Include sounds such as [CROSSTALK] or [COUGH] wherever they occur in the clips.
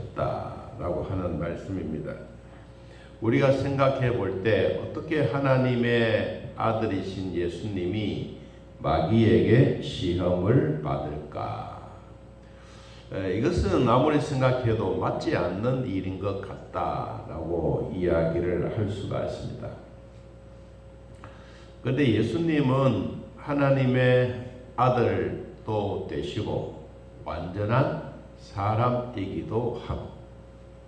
받으셨다라고 하는 말씀입니다. 우리가 생각해 볼 때 어떻게 하나님의 아들이신 예수님이 마귀에게 시험을 받을까? 에, 이것은 아무리 생각해도 맞지 않는 일인 것 같다라고 이야기를 할 수가 있습니다. 그런데 예수님은 하나님의 아들도 되시고 완전한 사람이기도 하고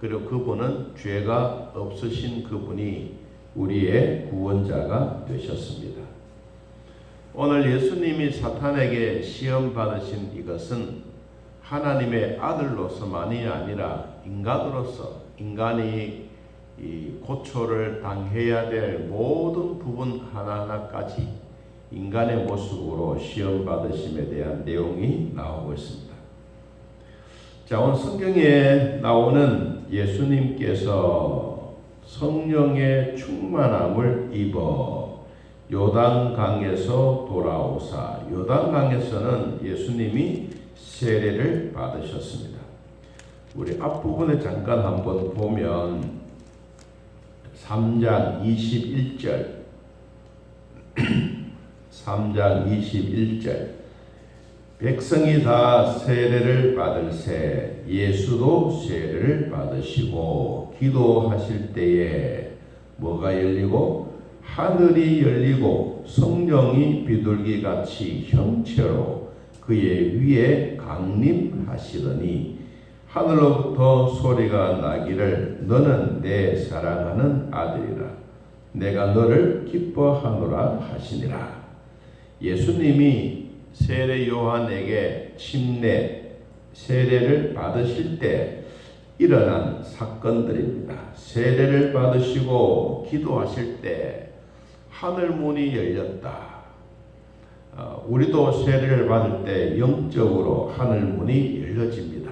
그리고 그분은 죄가 없으신 그분이 우리의 구원자가 되셨습니다. 오늘 예수님이 사탄에게 시험 받으신 이것은 하나님의 아들로서만이 아니라 인간으로서 인간이 이 고초를 당해야 될 모든 부분 하나하나까지 인간의 모습으로 시험 받으심에 대한 내용이 나오고 있습니다. 자, 오늘 성경에 나오는 예수님께서 성령의 충만함을 입어 요단강에서 돌아오사 요단강에서는 예수님이 세례를 받으셨습니다. 우리 앞부분에 잠깐 한번 보면 3장 21절 3장 21절 백성이 다 세례를 받을새 예수도 세례를 받으시고 기도하실 때에 뭐가 열리고? 하늘이 열리고 성령이 비둘기 같이 형체로 그의 위에 강림하시더니 하늘로부터 소리가 나기를 너는 내 사랑하는 아들이라. 내가 너를 기뻐하노라 하시니라. 예수님이 세례 요한에게 침례 세례를 받으실 때 일어난 사건들입니다. 세례를 받으시고 기도하실 때 하늘 문이 열렸다. 어, 우리도 세례를 받을 때 영적으로 하늘 문이 열려집니다.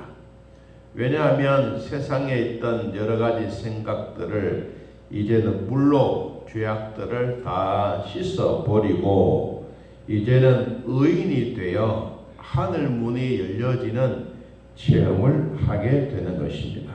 왜냐하면 세상에 있던 여러 가지 생각들을 이제는 물로 죄악들을 다 씻어 버리고 이제는 의인이 되어 하늘 문이 열려지는 체험을 하게 되는 것입니다.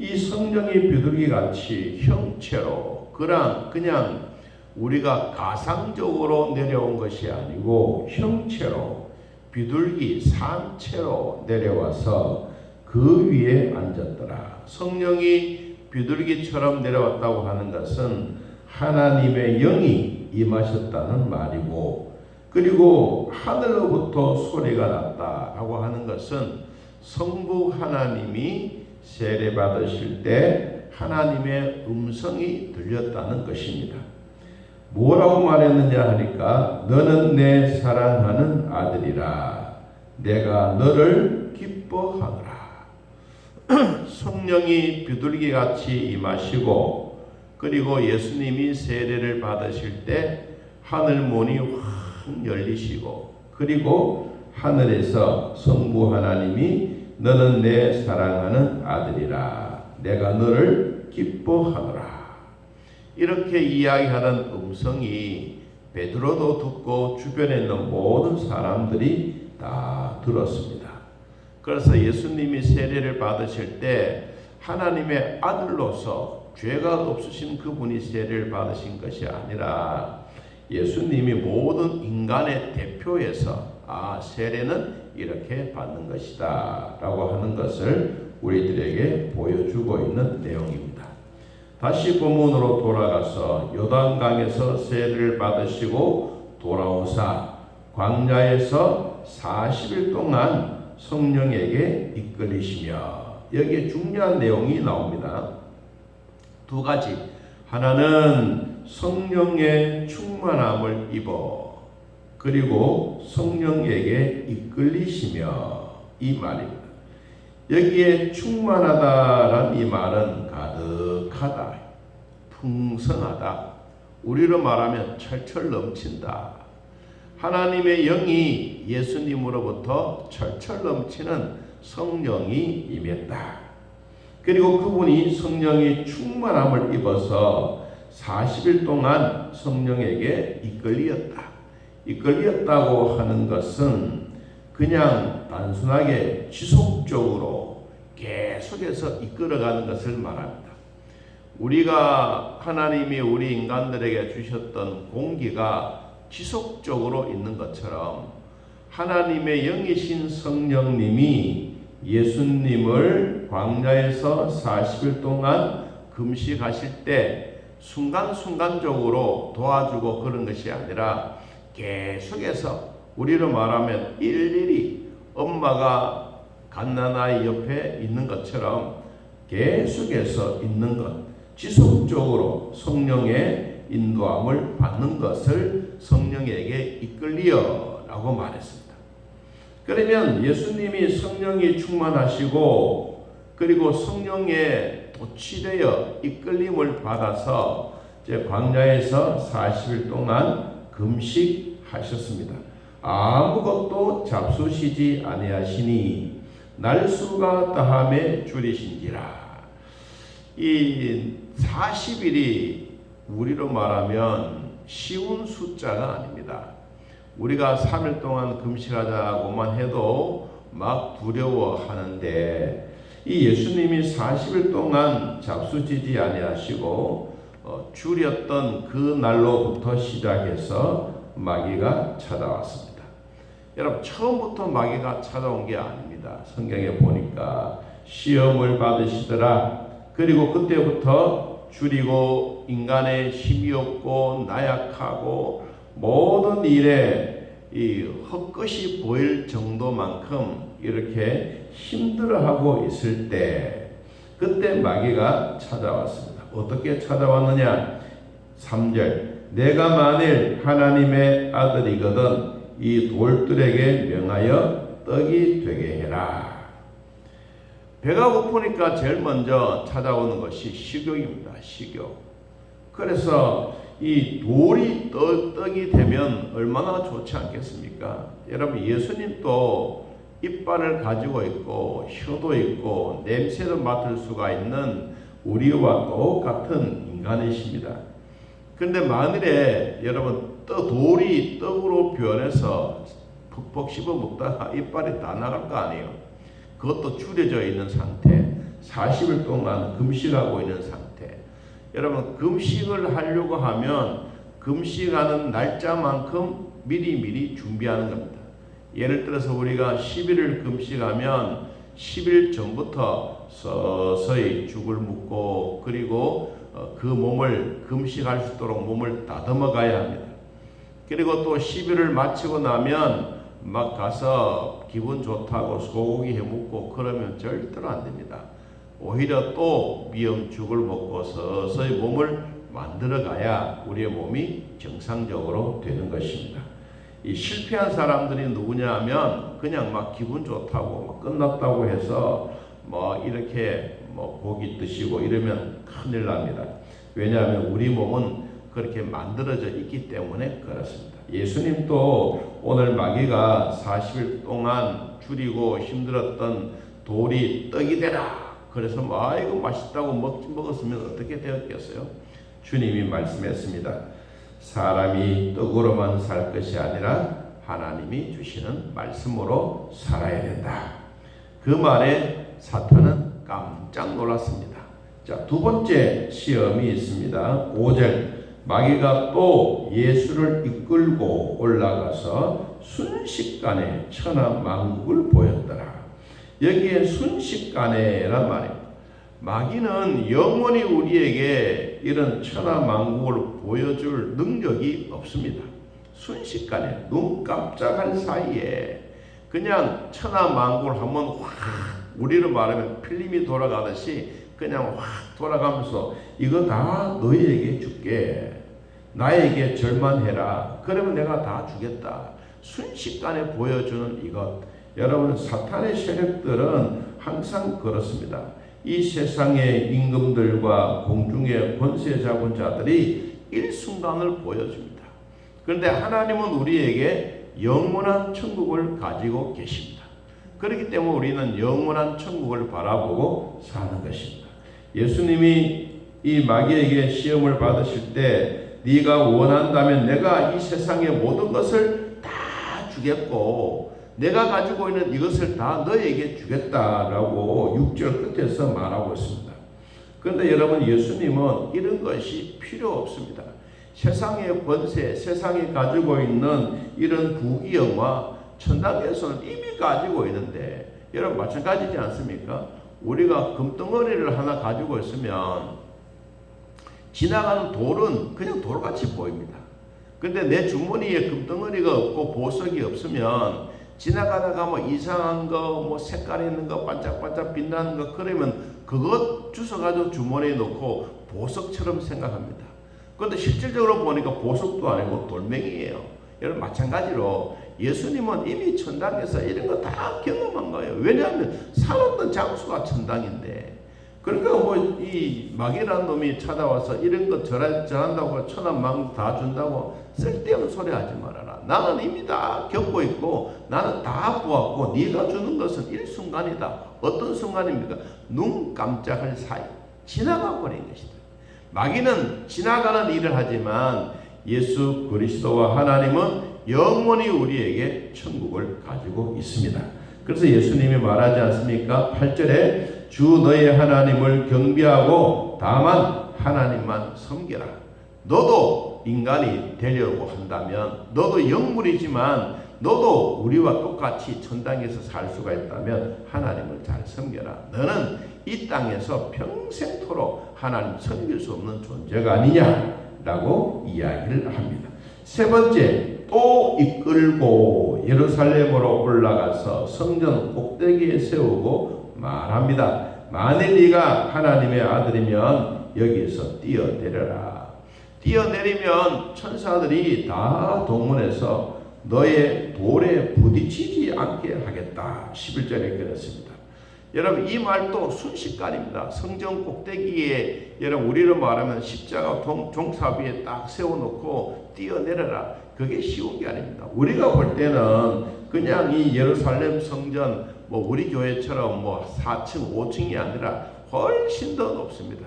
이 성령이 비둘기 같이 형체로 그냥 그냥 우리가 가상적으로 내려온 것이 아니고 형체로 비둘기 산채로 내려와서 그 위에 앉았더라. 성령이 비둘기처럼 내려왔다고 하는 것은 하나님의 영이 임하셨다는 말이고 그리고 하늘로부터 소리가 났다라고 하는 것은 성부 하나님이 세례 받으실 때 하나님의 음성이 들렸다는 것입니다. 뭐라고 말했느냐 하니까 너는 내 사랑하는 아들이라 내가 너를 기뻐하노라. [CLEARS THROAT] 성령이 비둘기 같이 임하시고 그리고 예수님이 세례를 받으실 때 하늘 문이 확 열리시고 그리고 하늘에서 성부 하나님이 너는 내 사랑하는 아들이라 내가 너를 기뻐하노라 이렇게 이야기하는 음성이 베드로도 듣고 주변에 있는 모든 사람들이 다 들었습니다. 그래서 예수님이 세례를 받으실 때 하나님의 아들로서 죄가 없으신 그분이 세례를 받으신 것이 아니라 예수님이 모든 인간의 대표에서 아 세례는 이렇게 받는 것이다 라고 하는 것을 우리들에게 보여주고 있는 내용입니다. 다시 본문으로 돌아가서 요단강에서 세례를 받으시고 돌아오사 광야에서 40일 동안 성령에게 이끌리시며 여기에 중요한 내용이 나옵니다. 두 가지. 하나는 성령의 충만함을 입어 그리고 성령에게 이끌리시며 이 말입니다. 여기에 충만하다란 이 말은 가득하다, 풍성하다, 우리로 말하면 철철 넘친다. 하나님의 영이 예수님으로부터 철철 넘치는 성령이 임했다. 그리고 그분이 성령의 충만함을 입어서 40일 동안 성령에게 이끌리었다. 이끌리었다고 하는 것은 그냥 단순하게 지속적으로 계속해서 이끌어가는 것을 말합니다. 우리가 하나님이 우리 인간들에게 주셨던 공기가 지속적으로 있는 것처럼 하나님의 영이신 성령님이 예수님을 광야에서 40일 동안 금식하실 때 순간순간적으로 도와주고 그런 것이 아니라 계속해서 우리로 말하면 일일이 엄마가 갓난아이 옆에 있는 것처럼 계속해서 있는 것, 지속적으로 성령의 인도함을 받는 것을 성령에게 이끌리어 라고 말했습니다. 그러면 예수님이 성령이 충만하시고 그리고 성령에 도취되어 이끌림을 받아서 이제 광야에서 40일 동안 금식하셨습니다. 아무것도 잡수시지 아니하시니 날수가 다함에 줄이신지라. 이 40일이 우리로 말하면 쉬운 숫자가 아닙니다. 우리가 3일 동안 금식하자고만 해도 막 두려워하는데 이 예수님이 40일 동안 잡수지지 아니하시고 어, 줄였던 그 날로부터 시작해서 마귀가 찾아왔습니다. 여러분 처음부터 마귀가 찾아온 게 아닙니다. 성경에 보니까 시험을 받으시더라. 그리고 그때부터 줄이고 인간의 힘이 없고 나약하고 모든 일에 이 헛것이 보일 정도만큼 이렇게 힘들어하고 있을 때 그때 마귀가 찾아왔습니다. 어떻게 찾아왔느냐? 3절 내가 만일 하나님의 아들이거든 이 돌들에게 명하여 떡이 되게 해라. 배가 고프니까 제일 먼저 찾아오는 것이 식욕입니다. 식욕. 그래서 이 돌이 떡, 떡이 되면 얼마나 좋지 않겠습니까? 여러분 예수님도 이빨을 가지고 있고 혀도 있고 냄새도 맡을 수가 있는 우리와 똑같은 인간이십니다. 그런데 만일에 여러분 떡 돌이 떡으로 변해서 푹푹 씹어 먹다가 이빨이 다 나갈 거 아니에요. 그것도 줄여져 있는 상태, 40일 동안 금식하고 있는 상태. 여러분 금식을 하려고 하면 금식하는 날짜만큼 미리미리 준비하는 겁니다. 예를 들어서 우리가 10일을 금식하면 10일 전부터 서서히 죽을 묵고 그리고 어, 그 몸을 금식할 수 있도록 몸을 다듬어 가야 합니다. 그리고 또 10일을 마치고 나면 막 가서 기분 좋다고 소고기 해 먹고 그러면 절대로 안 됩니다. 오히려 또 미영죽을 먹고 서서히 몸을 만들어 가야 우리의 몸이 정상적으로 되는 것입니다. 이 실패한 사람들이 누구냐 하면 그냥 막 기분 좋다고 막 끝났다고 해서 뭐 이렇게 뭐 고기 드시고 이러면 큰일 납니다. 왜냐하면 우리 몸은 그렇게 만들어져 있기 때문에 그렇습니다. 예수님도 오늘 마귀가 40일 동안 줄이고 힘들었던 돌이 떡이 되라. 그래서 뭐 아이고 맛있다고 먹, 먹었으면 어떻게 되었겠어요? 주님이 말씀했습니다. 사람이 떡으로만 살 것이 아니라 하나님이 주시는 말씀으로 살아야 된다. 그 말에 사탄은 깜짝 놀랐습니다. 자, 두 번째 시험이 있습니다. 5절. 마귀가 또 예수를 이끌고 올라가서 순식간에 천하 만국을 보였더라. 여기에 순식간에란 말입니다. 마귀는 영원히 우리에게 이런 천하 만국을 보여줄 능력이 없습니다. 순식간에 눈 깜짝할 사이에 그냥 천하 만국을 한번 확 우리로 말하면 필름이 돌아가듯이 그냥 확 돌아가면서 이거 다 너희에게 줄게. 나에게 절만해라. 그러면 내가 다 주겠다. 순식간에 보여주는 이것. 여러분 사탄의 세력들은 항상 그렇습니다. 이 세상의 임금들과 공중의 권세 잡은 자들이 일순간을 보여줍니다. 그런데 하나님은 우리에게 영원한 천국을 가지고 계십니다. 그렇기 때문에 우리는 영원한 천국을 바라보고 사는 것입니다. 예수님이 이 마귀에게 시험을 받으실 때 네가 원한다면 내가 이 세상의 모든 것을 다 주겠고 내가 가지고 있는 이것을 다 너에게 주겠다라고 6절 끝에서 말하고 있습니다. 그런데 여러분 예수님은 이런 것이 필요 없습니다. 세상의 권세, 세상이 가지고 있는 이런 부귀영화 천당에서는 이미 가지고 있는데 여러분 마찬가지지 않습니까? 우리가 금덩어리를 하나 가지고 있으면 지나가는 돌은 그냥 돌같이 보입니다. 근데 내 주머니에 금덩어리가 없고 보석이 없으면 지나가다가 뭐 이상한 거, 뭐 색깔 있는 거, 반짝반짝 빛나는 거, 그러면 그것 주워가지고 주머니에 넣고 보석처럼 생각합니다. 그런데 실질적으로 보니까 보석도 아니고 돌멩이에요. 여러분, 마찬가지로 예수님은 이미 천당에서 이런 거 다 경험한 거예요. 왜냐하면 살았던 장소가 천당인데. 그러니까 뭐 이 마귀라는 놈이 찾아와서 이런 거 전한, 전한다고 천한 망다 준다고 쓸데없는 소리 하지 말아라. 나는 이미 다 겪고 있고 나는 다 보았고 네가 주는 것은 일순간이다. 어떤 순간입니까? 눈 깜짝할 사이 지나가 버린 것이다. 마귀는 지나가는 일을 하지만 예수 그리스도와 하나님은 영원히 우리에게 천국을 가지고 있습니다. 그래서 예수님이 말하지 않습니까? 8절에 주 너의 하나님을 경배하고 다만 하나님만 섬겨라. 너도 인간이 되려고 한다면 너도 영물이지만 너도 우리와 똑같이 천당에서 살 수가 있다면 하나님을 잘 섬겨라. 너는 이 땅에서 평생토록 하나님 섬길 수 없는 존재가 아니냐라고 이야기를 합니다. 세 번째 또 이끌고 예루살렘으로 올라가서 성전 꼭대기에 세우고 말합니다. 만일 네가 하나님의 아들이면 여기서 뛰어내려라. 뛰어내리면 천사들이 다 동원해서 너의 돌에 부딪히지 않게 하겠다. 11절에 그렇습니다. 여러분 이 말도 순식간입니다. 성전 꼭대기에 여러분 우리로 말하면 십자가 종삽 위에 딱 세워놓고 뛰어내려라. 그게 쉬운 게 아닙니다. 우리가 볼 때는 그냥 이 예루살렘 성전 뭐 우리 교회처럼 뭐 4층, 5층이 아니라 훨씬 더 높습니다.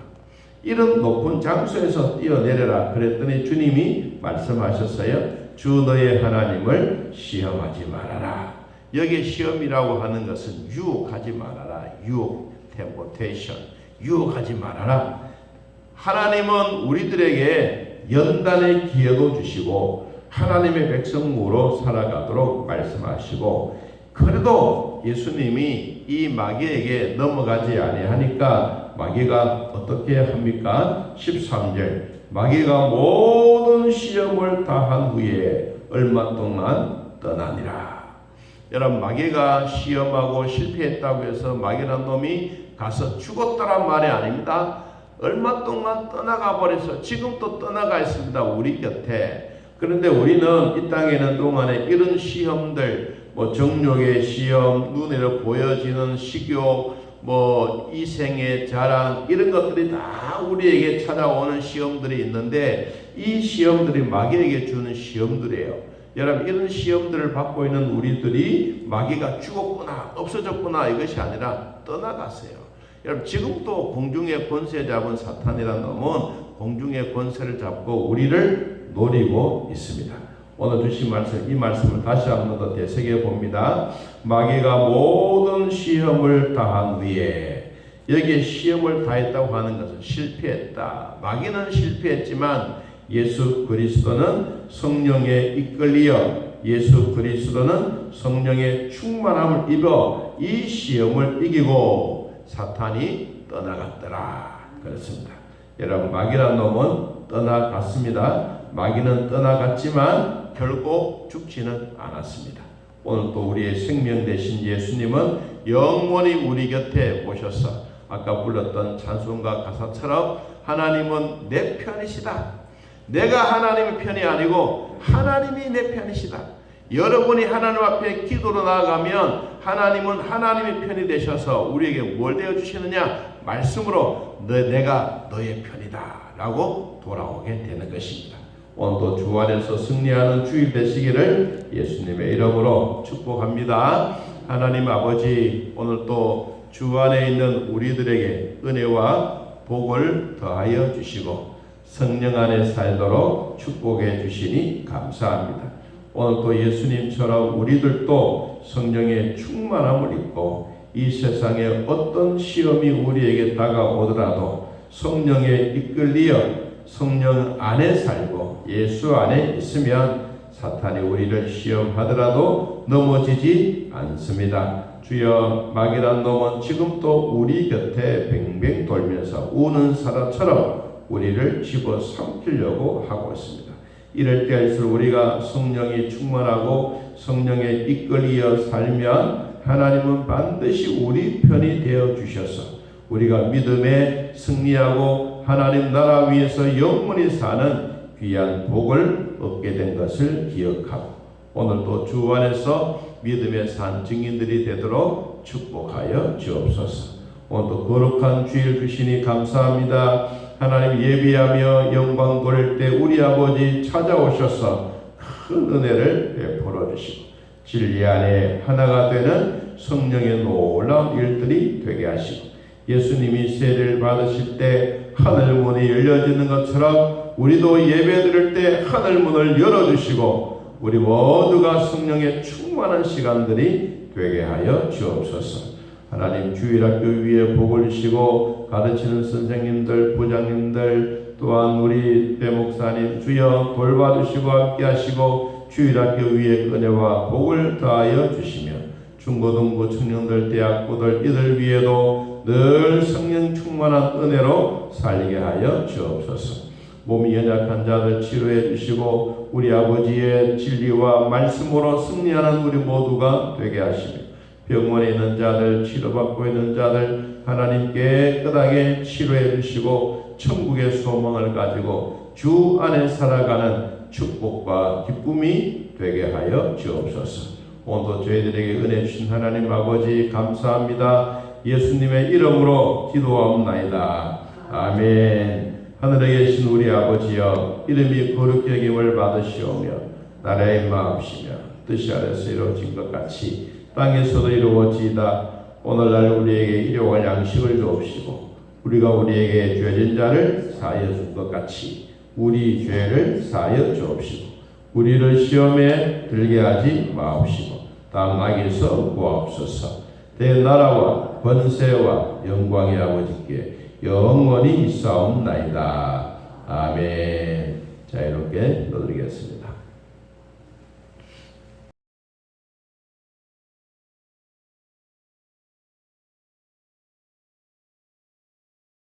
이런 높은 장소에서 뛰어내려라 그랬더니 주님이 말씀하셨어요. 주 너의 하나님을 시험하지 말아라. 여기 시험이라고 하는 것은 유혹하지 말아라. 유혹, 템포테이션. 유혹하지 말아라. 하나님은 우리들에게 연단의 기회도 주시고 하나님의 백성으로 살아가도록 말씀하시고 그래도 예수님이 이 마귀에게 넘어가지 아니하니까 마귀가 어떻게 합니까? 13절 마귀가 모든 시험을 다한 후에 얼마 동안 떠나니라. 여러분 마귀가 시험하고 실패했다고 해서 마귀란 놈이 가서 죽었다란 말이 아닙니다. 얼마 동안 떠나가 버려서 지금도 떠나가 있습니다. 우리 곁에. 그런데 우리는 이 땅에 있는 동안에 이런 시험들 뭐 정욕의 시험, 눈으로 보여지는 식욕, 뭐 이생의 자랑 이런 것들이 다 우리에게 찾아오는 시험들이 있는데 이 시험들이 마귀에게 주는 시험들이에요. 여러분 이런 시험들을 받고 있는 우리들이 마귀가 죽었구나 없어졌구나 이것이 아니라 떠나갔어요. 여러분 지금도 공중의 권세 잡은 사탄이라는 놈은 공중의 권세를 잡고 우리를 노리고 있습니다. 오늘 주신 말씀 이 말씀을 다시 한 번 더 되새겨 봅니다. 마귀가 모든 시험을 다한 후에 여기에 시험을 다했다고 하는 것은 실패했다. 마귀는 실패했지만 예수 그리스도는 성령에 이끌리어 예수 그리스도는 성령의 충만함을 입어 이 시험을 이기고 사탄이 떠나갔더라. 그렇습니다. 여러분 마귀란 놈은 떠나갔습니다. 마귀는 떠나갔지만 결국 죽지는 않았습니다. 오늘 또 우리의 생명 되신 예수님은 영원히 우리 곁에 오셔서 아까 불렀던 찬송가 가사처럼 하나님은 내 편이시다. 내가 하나님의 편이 아니고 하나님이 내 편이시다. 여러분이 하나님 앞에 기도로 나아가면 하나님은 하나님의 편이 되셔서 우리에게 뭘 되어 주시느냐? 말씀으로 너, 내가 너의 편이다. 라고 돌아오게 되는 것입니다. 오늘도 주 안에서 승리하는 주일 되시기를 예수님의 이름으로 축복합니다. 하나님 아버지 오늘 또 주 안에 있는 우리들에게 은혜와 복을 더하여 주시고 성령 안에 살도록 축복해 주시니 감사합니다. 오늘 또 예수님처럼 우리들도 성령의 충만함을 입고 이 세상에 어떤 시험이 우리에게 다가오더라도 성령에 이끌리어 성령 안에 살고 예수 안에 있으면 사탄이 우리를 시험하더라도 넘어지지 않습니다. 주여 마귀란 놈은 지금도 우리 곁에 뱅뱅 돌면서 우는 사람처럼 우리를 집어 삼키려고 하고 있습니다. 이럴 때일수록 우리가 성령이 충만하고 성령에 이끌리어 살면 하나님은 반드시 우리 편이 되어 주셔서 우리가 믿음에 승리하고 하나님 나라 위에서 영원히 사는 귀한 복을 얻게 된 것을 기억하고 오늘도 주 안에서 믿음의 산 증인들이 되도록 축복하여 주옵소서. 오늘도 거룩한 주일 주시니 감사합니다. 하나님 예비하며 영광 돌릴 때 우리 아버지 찾아오셔서 큰 은혜를 베풀어 주시고 진리 안에 하나가 되는 성령의 놀라운 일들이 되게 하시고 예수님이 세례를 받으실 때 하늘 문이 열려지는 것처럼 우리도 예배 드릴 때 하늘 문을 열어주시고 우리 모두가 성령의 충만한 시간들이 되게 하여 주옵소서. 하나님 주일학교 위에 복을 주시고 가르치는 선생님들, 부장님들 또한 우리 대목사님 주여 돌봐주시고 함께하시고 주일학교 위에 은혜와 복을 더하여 주시며 중고등부 청년들, 대학부들 이들 위에도 늘 성령 충만한 은혜로 살게 하여 주옵소서. 몸이 연약한 자들 치료해 주시고 우리 아버지의 진리와 말씀으로 승리하는 우리 모두가 되게 하시며 병원에 있는 자들 치료받고 있는 자들 하나님께 깨끗하게 치료해 주시고 천국의 소망을 가지고 주 안에 살아가는 축복과 기쁨이 되게 하여 주옵소서. 오늘도 저희들에게 은혜 주신 하나님 아버지 감사합니다. 예수님의 이름으로 기도하옵나이다. 아멘. 하늘에 계신 우리 아버지여 이름이 거룩히 여김을 받으시오며 나라의 마음시며 뜻이 아래서 이루어진 것 같이 땅에서도 이루어지이다. 오늘날 우리에게 일용할 양식을 주옵시고 우리가 우리에게 죄진 자를 사하여 준 것 같이 우리 죄를 사하여 주옵시고 우리를 시험에 들게 하지 마옵시고 다음 악에서 구하옵소서 대나라와 권세와 영광의 아버지께 영원히 있사옵나이다. 아멘. 자 이렇게 넣어드리겠습니다.